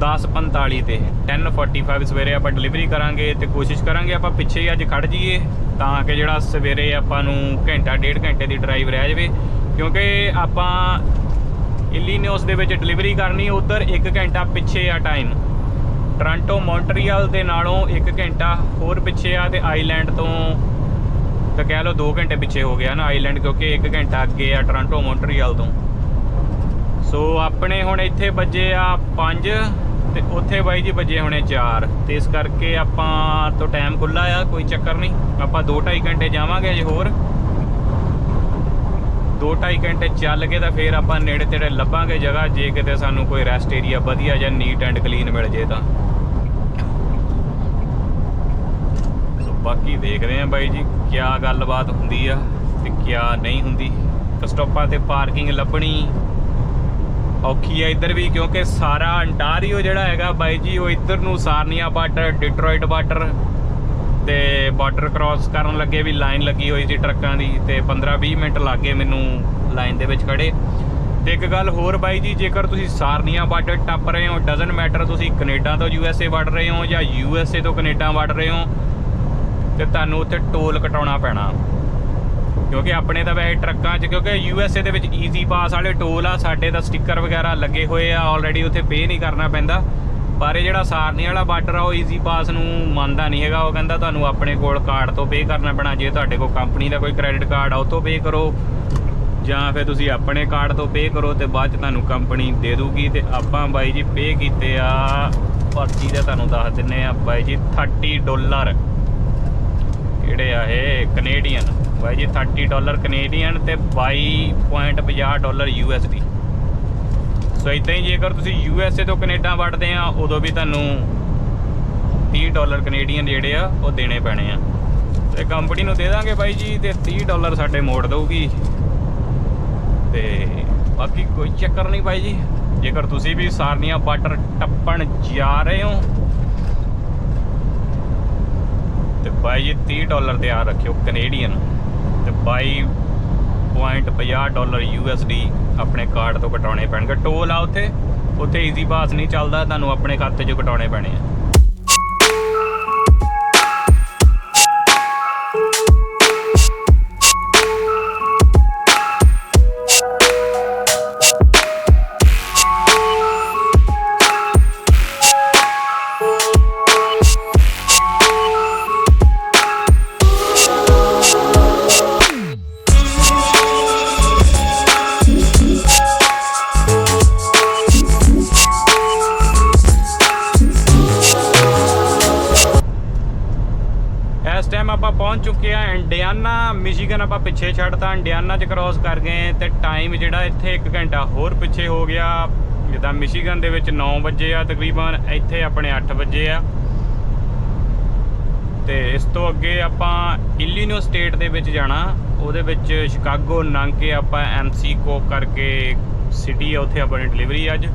10:45 ਤੇ। 10:45 ਸਵੇਰੇ ਆਪਾਂ ਡਿਲੀਵਰੀ ਕਰਾਂਗੇ ਤੇ ਕੋਸ਼ਿਸ਼ ਕਰਾਂਗੇ ਆਪਾਂ ਪਿੱਛੇ ਹੀ ਅੱਜ ਖੜ ਜਾਈਏ, ਤਾਂ ਕਿ ਜਿਹੜਾ ਸਵੇਰੇ ਆਪਾਂ ਨੂੰ ਘੰਟਾ, ਡੇਢ ਘੰਟੇ ਦੀ ਡਰਾਈਵ ਰਹਿ ਜਾਵੇ। ਕਿਉਂਕਿ ਆਪਾਂ ਇਲੀਨੋਸ ਦੇ ਵਿੱਚ ਡਿਲੀਵਰੀ ਕਰਨੀ ਉਧਰ 1 ਘੰਟਾ ਪਿੱਛੇ ਆ ਟਾਈਮ ਟ੍ਰਾਂਟੋ ਮੌਂਟਰੀਅਲ ਦੇ ਨਾਲੋਂ 1 ਘੰਟਾ ਹੋਰ ਪਿੱਛੇ ਆ ਤੇ ਆਈਲੈਂਡ ਤੋਂ ਤਾਂ ਕਹਿ ਲਓ 2 ਘੰਟੇ ਪਿੱਛੇ ਹੋ ਗਿਆ ਨਾ ਆਈਲੈਂਡ ਕਿਉਂਕਿ 1 ਘੰਟਾ ਅੱਗੇ ਆ ਟ੍ਰਾਂਟੋ ਮੌਂਟਰੀਅਲ ਤੋਂ। ਸੋ ਆਪਣੇ ਹੁਣ ਇੱਥੇ ਵੱਜੇ ਆ 5 ਤੇ ਉੱਥੇ ਬਾਈ ਜੀ ਵੱਜੇ ਹੋਣੇ 4 ਤੇ ਇਸ ਕਰਕੇ ਆਪਾਂ ਤੋਂ ਟਾਈਮ ਖੁੱਲਾ ਆ, ਕੋਈ ਚੱਕਰ ਨਹੀਂ। ਆਪਾਂ 2.5 ਘੰਟੇ ਜਾਵਾਂਗੇ ਜੇ ਹੋਰ। 2.5 ਘੰਟੇ ਚੱਲ ਕੇ ਤਾਂ ਫੇਰ ਆਪਾਂ ਨੇੜੇ ਤੇੜੇ ਲੱਭਾਂਗੇ ਜਗ੍ਹਾ, ਜੇ ਕਿਤੇ ਸਾਨੂੰ ਕੋਈ ਰੈਸਟ ਏਰੀਆ ਵਧੀਆ ਜਾਂ ਨੀਟ ਐਂਡ ਕਲੀਨ ਮਿਲ ਜੇ ਤਾਂ। ਸੋ ਬਾਕੀ ਦੇਖਦੇ ਆਂ ਬਾਈ ਜੀ, ਕਿਆ ਗੱਲਬਾਤ ਹੁੰਦੀ ਆ ਤੇ ਕਿਆ ਨਹੀਂ ਹੁੰਦੀ। ਸਟਾਪਾਂ ਤੇ ਪਾਰਕਿੰਗ ਲੱਭਣੀ। ਔਖੀ ਹੈ ਇੱਧਰ ਵੀ, ਕਿਉਂਕਿ ਸਾਰਾ ਅੰਟਾਰੀਓ ਜਿਹੜਾ ਹੈਗਾ ਬਾਈ ਜੀ, ਉਹ ਇੱਧਰ ਨੂੰ ਸਾਰਨੀਆ ਬਾਰਡਰ, ਡਿਟਰੋਇਟ ਬਾਰਡਰ ਤੇ ਬਾਰਡਰ ਕ੍ਰਾਸ ਕਰਨ ਲੱਗੇ ਵੀ ਲਾਈਨ ਲੱਗੀ ਹੋਈ ਸੀ ਟਰੱਕਾਂ ਦੀ ਤੇ 15-20 ਮਿੰਟ ਲੱਗੇ ਮੈਨੂੰ ਲਾਈਨ ਦੇ ਵਿੱਚ ਖੜੇ। ਤੇ ਇੱਕ ਗੱਲ ਹੋਰ ਬਾਈ ਜੀ, ਜੇਕਰ ਤੁਸੀਂ ਸਾਰਨੀਆ ਬਾਰਡਰ ਟੱਪ ਰਹੇ ਹੋ ਡਸਨਟ ਮੈਟਰ ਤੁਸੀਂ ਕੈਨੇਡਾ ਤੋਂ ਯੂਐਸਏ ਵੜ ਰਹੇ ਹੋ ਜਾਂ ਯੂਐਸਏ ਤੋਂ ਕੈਨੇਡਾ ਵੜ ਰਹੇ ਹੋ, ਤੇ ਤੁਹਾਨੂੰ ਉੱਥੇ ਟੋਲ ਕਟਾਉਣਾ ਪੈਣਾ। ਕਿਉਂਕਿ ਆਪਣੇ ਤਾਂ ਵੈਸੇ ਟਰੱਕਾਂ 'ਚ, ਕਿਉਂਕਿ ਯੂ ਐੱਸ ਏ ਦੇ ਵਿੱਚ ਈਜ਼ੀ ਪਾਸ ਵਾਲੇ ਟੋਲ ਆ, ਸਾਡੇ ਤਾਂ ਸਟicker ਵਗੈਰਾ ਲੱਗੇ ਹੋਏ ਆ ਆਲਰੇਡੀ ਉੱਥੇ ਪੇ ਨਹੀਂ ਕਰਨਾ ਪੈਂਦਾ। ਪਰ ਇਹ ਜਿਹੜਾ ਸਾਰਨੀ ਵਾਲਾ ਬਾਰਡਰ ਆ, ਉਹ ਈਜ਼ੀ ਪਾਸ ਨੂੰ ਮੰਨਦਾ ਨਹੀਂ ਹੈਗਾ। ਉਹ ਕਹਿੰਦਾ ਤੁਹਾਨੂੰ ਆਪਣੇ ਕੋਲ ਕਾਰਡ ਤੋਂ ਪੇ ਕਰਨਾ ਪੈਣਾ। ਜੇ ਤੁਹਾਡੇ ਕੋਲ ਕੰਪਨੀ ਦਾ ਕੋਈ ਕ੍ਰੈਡਿਟ ਕਾਰਡ ਆ ਉਹ ਤੋਂ ਪੇ ਕਰੋ। ਜਾਂ ਫਿਰ ਤੁਸੀਂ ਆਪਣੇ ਕਾਰਡ ਤੋਂ ਪੇ ਕਰੋ ਤੇ ਬਾਅਦ ਚ ਤੁਹਾਨੂੰ ਕੰਪਨੀ ਦੇ ਦੂਗੀ ਤੇ ਆਪਾਂ ਬਾਈ ਜੀ ਪੇ ਕੀਤੇ ਆ, ਪਰਚੀ ਦਾ ਤੁਹਾਨੂੰ ਦੱਸ ਦਿੰਨੇ ਆ। ਬਾਈ ਜੀ 30 ਡਾਲਰ ਕਿਹੜੇ ਆ ਇਹ? ਕੈਨੇਡੀਅਨ ਬਾਈ ਜੀ 30 ਡਾਲਰ ਕੈਨੇਡੀਅਨ ਤੇ 22.50 ਡਾਲਰ ਯੂਐਸਡੀ ਸੋ ਇਦਾਂ ਹੀ ਜੇਕਰ ਤੁਸੀਂ ਯੂਐਸਏ ਤੋਂ ਕੈਨੇਡਾ ਵੜਦੇ ਆ, ਉਦੋਂ ਵੀ ਤੁਹਾਨੂੰ 30 ਡਾਲਰ ਕੈਨੇਡੀਅਨ ਜਿਹੜੇ ਆ, ਉਹ ਦੇਣੇ ਪੈਣੇ ਆ। ਤੇ ਕੰਪਨੀ ਨੂੰ ਦੇ ਦਾਂਗੇ ਬਾਈ ਜੀ, ਤੇ 30 ਡਾਲਰ ਸਾਡੇ ਮੋੜ ਦਊਗੀ। ਤੇ ਬਾਕੀ ਕੋਈ ਚੱਕਰ ਨਹੀਂ ਬਾਈ ਜੀ। ਜੇਕਰ ਤੁਸੀਂ ਵੀ ਸਾਰਨੀਆਂ ਬਾਰਡਰ ਟੱਪਣ ਜਾ ਰਹੇ ਹੋ, ਤੇ ਬਾਈ ਜੀ 30 ਡਾਲਰ ਤਿਆਰ ਰੱਖਿਓ ਕੈਨੇਡੀਅਨ ਤੇ 22.50 ਡਾਲਰ ਯੂਐਸਡੀ ਆਪਣੇ ਕਾਰਡ ਤੋਂ ਕਟਾਉਣੇ ਪੈਣਗੇ। ਟੋਲ ਆ ਉੱਥੇ ਉੱਥੇ ਈਜ਼ੀ ਪਾਸ ਨਹੀਂ ਚੱਲਦਾ, ਤੁਹਾਨੂੰ ਆਪਣੇ ਖਾਤੇ 'ਚੋਂ ਕਟਾਉਣੇ ਪੈਣੇ ਆ। ਮਿਸ਼ੀਗਨ ਦੇ ਵਿੱਚ 9 ਵਜੇ ਆ ਤਕਰੀਬਨ, ਇੱਥੇ ਆਪਣੇ 8 ਵਜੇ ਆ। ਤੇ ਇਸ ਤੋਂ ਅੱਗੇ ਆਪਾਂ ਇਲੀਨੋ ਸਟੇਟ ਦੇ ਵਿੱਚ ਜਾਣਾ। ਉਹਦੇ ਵਿੱਚ ਸ਼ਿਕਾਗੋ ਲੰਘ ਕੇ ਆਪਾਂ ਐਮਸੀ ਕੋ ਕਰਕੇ ਸਿਟੀ ਆ, ਉੱਥੇ ਆਪਣੀ ਡਿਲੀਵਰੀ ਅੱਜ।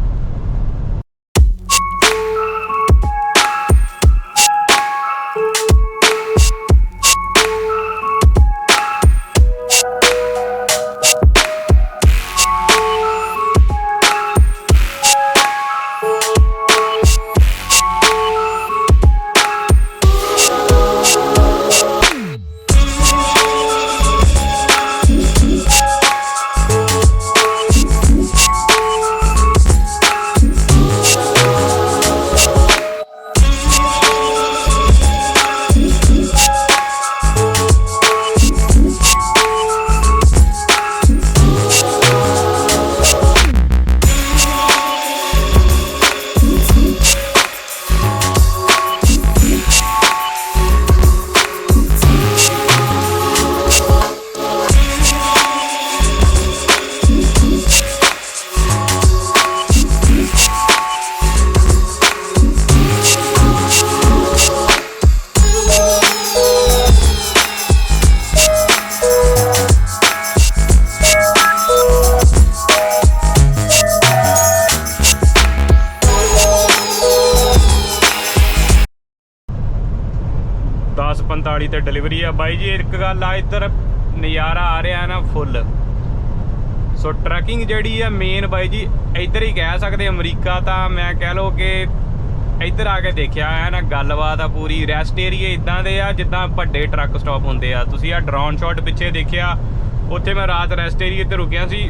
ਦਸ 45 ਤੇ ਡਿਲੀਵਰੀ ਆ। ਬਾਈ ਜੀ, ਇੱਕ ਗੱਲ ਆ, ਇੱਧਰ ਨਜ਼ਾਰਾ ਆ ਰਿਹਾ ਨਾ ਫੁੱਲ ਸੋ ਟਰੈਕਿੰਗ ਜਿਹੜੀ ਆ ਮੇਨ ਬਾਈ ਜੀ, ਇੱਧਰ ਹੀ ਕਹਿ ਸਕਦੇ ਅਮਰੀਕਾ ਤਾਂ ਮੈਂ ਕਹਿ ਲਓ ਕਿ ਇੱਧਰ ਆ ਕੇ ਦੇਖਿਆ ਹੈ ਨਾ ਗੱਲਬਾਤ ਆ ਪੂਰੀ। ਰੈਸਟ ਏਰੀਆ ਇਦਾਂ ਦੇ ਆ, ਜਿੱਦਾਂ ਵੱਡੇ ਟਰੱਕ ਸਟਾਪ ਹੁੰਦੇ ਆ। ਤੁਸੀਂ ਆ ਡਰੋਨ ਸ਼ਾਟ ਪਿੱਛੇ ਦੇਖਿਆ, ਉੱਥੇ ਮੈਂ ਰਾਤ ਰੈਸਟ ਏਰੀਆ ਤੇ ਰੁਕਿਆ ਸੀ।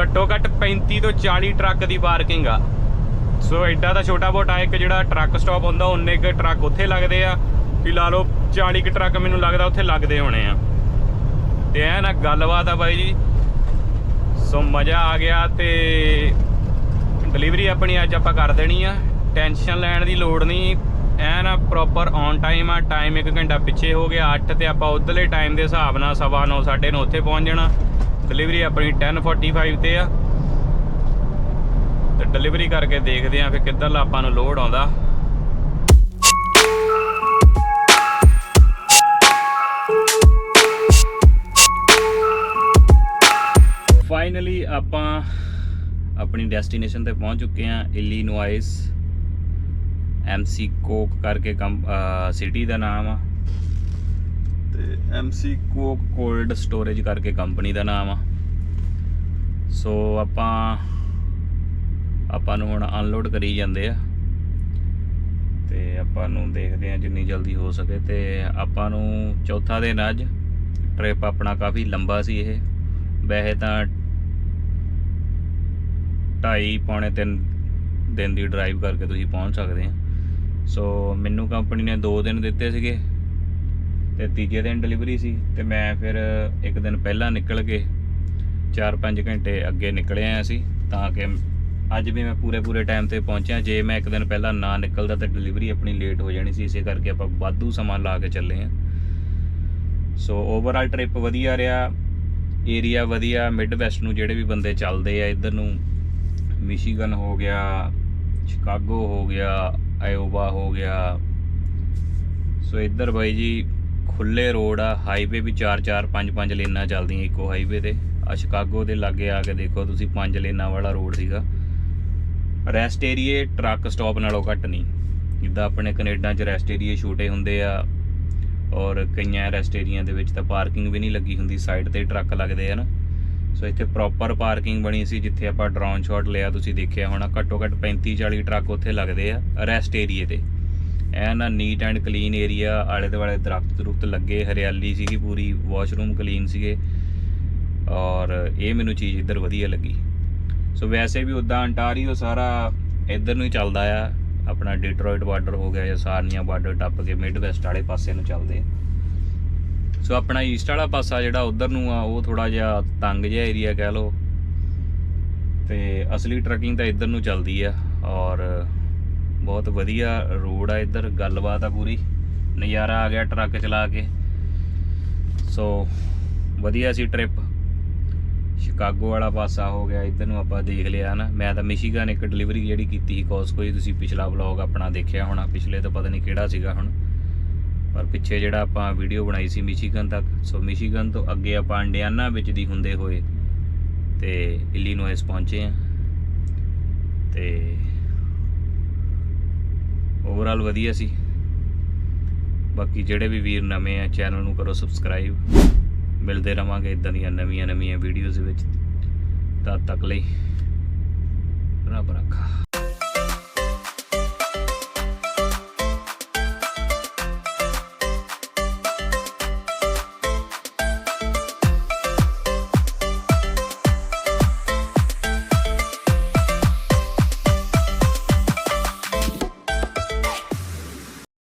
ਘੱਟੋ ਘੱਟ 35 ਤੋਂ 40 ਟਰੱਕ ਦੀ ਪਾਰਕਿੰਗ ਆ। ਸੋ ਐਡਾ ਦਾ ਛੋਟਾ ਮੋਟਾ ਇੱਕ ਜਿਹੜਾ ਟਰੱਕ ਸਟਾਪ ਹੁੰਦਾ ਉਹਨੇ ਕੁ ਟਰੱਕ ਉੱਥੇ ਲੱਗਦੇ ਆ। ਵੀ ਲਾ ਲਓ 40 ਕੁ ਟਰੱਕ ਮੈਨੂੰ ਲੱਗਦਾ ਉੱਥੇ ਲੱਗਦੇ ਹੋਣੇ ਆ। ਤੇ ਐ ਨਾ ਗੱਲਬਾਤ ਆ ਬਾਈ ਜੀ। ਸੋ ਮਜ਼ਾ ਆ ਗਿਆ ਤੇ ਡਿਲੀਵਰੀ ਆਪਣੀ ਅੱਜ ਆਪਾਂ ਕਰ ਦੇਣੀ ਆ। ਟੈਨਸ਼ਨ ਲੈਣ ਦੀ ਲੋੜ ਨਹੀਂ। ਐ ਨਾ ਪ੍ਰੋਪਰ ਔਨ ਟਾਈਮ ਆ ਟਾਈਮ 1 ਘੰਟਾ ਪਿੱਛੇ ਹੋ ਗਿਆ 8 ਤੇ ਆਪਾਂ ਉਧਰਲੇ ਟਾਈਮ ਦੇ ਹਿਸਾਬ ਨਾਲ ਸਵਾ 9 9:30 ਉੱਥੇ ਪਹੁੰਚ ਜਾਣਾ। ਡਿਲੀਵਰੀ ਆਪਣੀ 10:45 ਤੇ ਆ। ਤੇ ਡਿਲੀਵਰੀ ਕਰਕੇ ਦੇਖਦੇ ਆਂ ਫਿਰ ਕਿੱਧਰਲਾ ਆਪਾਂ ਨੂੰ ਲੋਡ ਆਉਂਦਾ। ਫਾਈਨਲੀ ਆਪਾਂ ਆਪਣੀ ਡੈਸਟੀਨੇਸ਼ਨ ਤੇ ਪਹੁੰਚ ਚੁੱਕੇ ਆਂ ਇਲੀਨੋਇਸ ਐਮਸੀ ਕੋਕ ਕਰਕੇ ਸਿਟੀ ਦਾ ਨਾਮ ਆ। ਤੇ ਐਮਸੀ ਕੋਕ ਕੋਲਡ ਸਟੋਰੇਜ ਕਰਕੇ ਕੰਪਨੀ ਦਾ ਨਾਮ ਆ। ਸੋ ਆਪਾਂ ਆਪਾਂ ਨੂੰ ਹੁਣ ਅਨਲੋਡ ਕਰੀ ਜਾਂਦੇ ਆ। ਤੇ ਆਪਾਂ ਨੂੰ ਦੇਖਦੇ ਆ ਜਿੰਨੀ ਜਲਦੀ ਹੋ ਸਕੇ ਤੇ ਆਪਾਂ ਨੂੰ ਚੌਥਾ ਦਿਨ ਅੱਜ। ਟ੍ਰਿਪ ਆਪਣਾ ਕਾਫੀ ਲੰਬਾ ਸੀ ਇਹ। ਵੈਸੇ ਤਾਂ ਢਾਈ ਪੌਣੇ 3 ਦਿਨ ਦੀ ਡਰਾਈਵ ਕਰਕੇ ਤੁਸੀਂ ਪਹੁੰਚ ਸਕਦੇ ਆ। ਸੋ ਮੈਨੂੰ ਕੰਪਨੀ ਨੇ 2 ਦਿਨ ਦਿੱਤੇ ਸੀਗੇ ਤੇ ਤੀਜੇ ਦਿਨ ਡਿਲੀਵਰੀ ਸੀ ਤੇ ਮੈਂ ਫਿਰ ਇੱਕ ਦਿਨ ਪਹਿਲਾਂ ਨਿਕਲ ਕੇ 4-5 ਘੰਟੇ ਅੱਗੇ ਨਿਕਲਿਆ ਸੀ ਤਾਂ ਕਿ ਅੱਜ ਵੀ ਮੈਂ ਪੂਰੇ ਪੂਰੇ ਟਾਈਮ ਤੇ ਪਹੁੰਚਿਆ। ਜੇ ਮੈਂ ਇੱਕ ਦਿਨ ਪਹਿਲਾਂ ਨਾ ਨਿਕਲਦਾ ਤਾਂ ਡਿਲੀਵਰੀ ਆਪਣੀ ਲੇਟ ਹੋ ਜਾਣੀ ਸੀ, ਇਸੇ ਕਰਕੇ ਆਪਾਂ ਵਾਧੂ ਸਮਾਂ ਲਾ ਕੇ ਚੱਲੇ ਆ ਸੋ ਓਵਰਆਲ ਟ੍ਰਿਪ ਵਧੀਆ ਰਿਹਾ। ਏਰੀਆ ਵਧੀਆ ਮਿਡ ਵੈਸਟ ਨੂੰ ਜਿਹੜੇ ਵੀ ਬੰਦੇ ਚੱਲਦੇ ਆ, ਇੱਧਰ ਨੂੰ ਮਿਸ਼ੀਗਨ ਹੋ ਗਿਆ ਸ਼ਿਕਾਗੋ ਹੋ ਗਿਆ ਆਇਓਵਾ ਹੋ ਗਿਆ। ਸੋ ਇੱਧਰ ਬਾਈ ਜੀ ਖੁੱਲੇ ਰੋਡ ਆ ਹਾਈਵੇ ਵੀ 4 4 5 5 ਲੇਨਾਂ ਚੱਲਦੀਆਂ ਇੱਕੋ ਹਾਈਵੇ ਤੇ। ਆ ਸ਼ਿਕਾਗੋ ਦੇ ਲਾਗੇ ਆ ਕੇ ਦੇਖੋ ਤੁਸੀਂ 5 ਲੇਨਾਂ ਵਾਲਾ ਰੋਡ ਸੀਗਾ। ਰੈਸਟ ਏਰੀਏ ਟਰੱਕ ਸਟਾਪ ਨਾਲੋਂ ਘੱਟ ਨਹੀਂ। ਜਿੱਦਾਂ ਆਪਣੇ ਕੈਨੇਡਾ 'ਚ ਰੈਸਟ ਏਰੀਏ ਛੋਟੇ ਹੁੰਦੇ ਆ, ਔਰ ਕਈਆਂ ਰੈਸਟ ਏਰੀਆ ਦੇ ਵਿੱਚ ਤਾਂ ਪਾਰਕਿੰਗ ਵੀ ਨਹੀਂ ਲੱਗੀ ਹੁੰਦੀ ਸਾਈਡ ਤੇ ਟਰੱਕ ਲੱਗਦੇ ਆ ਨਾ। ਸੋ ਇੱਥੇ ਪ੍ਰੋਪਰ ਪਾਰਕਿੰਗ ਬਣੀ ਸੀ, ਜਿੱਥੇ ਆਪਾਂ ਡਰੋਨ ਸ਼ਾਟ ਲਿਆ, ਤੁਸੀਂ ਦੇਖਿਆ ਹੋਣਾ, ਘੱਟੋ ਘੱਟ 35 40 ਟਰੱਕ ਉੱਥੇ ਲੱਗਦੇ ਆ ਰੈਸਟ ਏਰੀਏ ਤੇ। ਐਨ ਨਾ ਨੀਟ ਐਂਡ ਕਲੀਨ ਏਰੀਆ ਆਲੇ ਦੁਆਲੇ ਦਰਖਤ ਦਰੁਖਤ ਲੱਗੇ, ਹਰਿਆਲੀ ਸੀਗੀ ਪੂਰੀ ਵਾਸ਼ਰੂਮ ਕਲੀਨ ਸੀਗੇ। ਔਰ ਇਹ ਮੈਨੂੰ ਚੀਜ਼ ਇੱਧਰ ਵਧੀਆ ਲੱਗੀ। ਸੋ ਵੈਸੇ ਵੀ ਉਦਾਂ ਅੰਟਾਰੀਓ ਸਾਰਾ ਇੱਧਰ ਨੂੰ ਹੀ ਚੱਲਦਾ ਆ ਆਪਣਾ ਡਿਟਰੋਇਟ ਬਾਰਡਰ ਹੋ ਗਿਆ ਜਾਂ ਸਾਰਨੀਆ ਬਾਰਡਰ ਟੱਪ ਕੇ ਮਿਡ ਵੈਸਟ ਵਾਲੇ ਪਾਸੇ ਨੂੰ ਚੱਲਦੇ ਸੋ ਆਪਣਾ ਈਸਟ ਵਾਲਾ ਪਾਸਾ ਜਿਹੜਾ ਉਧਰ ਨੂੰ ਆ ਉਹ ਥੋੜਾ ਜਿਹਾ ਤੰਗ ਜਿਹਾ ਏਰੀਆ ਕਹਿ ਲਓ ਤੇ ਅਸਲੀ ਟਰੈਕਿੰਗ ਤਾਂ ਇੱਧਰ ਨੂੰ ਚੱਲਦੀ ਆ ਔਰ ਬਹੁਤ ਵਧੀਆ ਰੋਡ ਆ ਇੱਧਰ ਗੱਲਬਾਤ ਆ ਪੂਰੀ ਨਜ਼ਾਰਾ ਆ ਗਿਆ ਟਰੱਕ ਚਲਾ ਕੇ ਸੋ ਵਧੀਆ ਸੀ ਟ੍ਰਿਪ ਸ਼ਿਕਾਗੋ ਵਾਲਾ ਪਾਸਾ ਹੋ ਗਿਆ, ਇੱਧਰ ਨੂੰ ਆਪਾਂ ਦੇਖ ਲਿਆ ਨਾ ਮੈਂ ਤਾਂ ਮਿਸ਼ੀਗਨ ਇੱਕ ਡਿਲੀਵਰੀ ਜਿਹੜੀ ਕੀਤੀ ਸੀ ਕੋਸਕੋ ਦੀ, ਤੁਸੀਂ ਪਿਛਲਾ ਵਲੌਗ ਆਪਣਾ ਦੇਖਿਆ ਹੋਣਾ, ਪਿਛਲੇ ਤਾਂ ਪਤਾ ਨਹੀਂ ਕਿਹੜਾ ਸੀਗਾ ਹੁਣ। ਪਰ ਪਿੱਛੇ ਜਿਹੜਾ ਆਪਾਂ ਵੀਡੀਓ ਬਣਾਈ ਸੀ ਮਿਸ਼ੀਗਨ ਤੱਕ, ਸੋ ਮਿਸ਼ੀਗਨ ਤੋਂ ਅੱਗੇ ਆਪਾਂ ਇੰਡੀਆਨਾ ਵਿੱਚ ਦੀ ਹੁੰਦੇ ਹੋਏ ਤੇ ਇਲੀਨੋਇਸ ਪਹੁੰਚੇ ਆ ਤੇ ਓਵਰਆਲ ਵਧੀਆ ਸੀ। ਬਾਕੀ ਜਿਹੜੇ ਵੀ ਵੀਰ ਨਵੇਂ ਆ ਚੈਨਲ ਨੂੰ ਕਰੋ ਸਬਸਕ੍ਰਾਈਬ ਮਿਲਦੇ ਰਵਾਂਗੇ ਇਦਾਂ ਦੀਆਂ ਨਵੀਆਂ ਨਵੀਆਂ ਵੀਡੀਓਜ਼ ਵਿੱਚ। ਤਦ ਤੱਕ ਲਈ ਰੱਬ ਰੱਖਾ।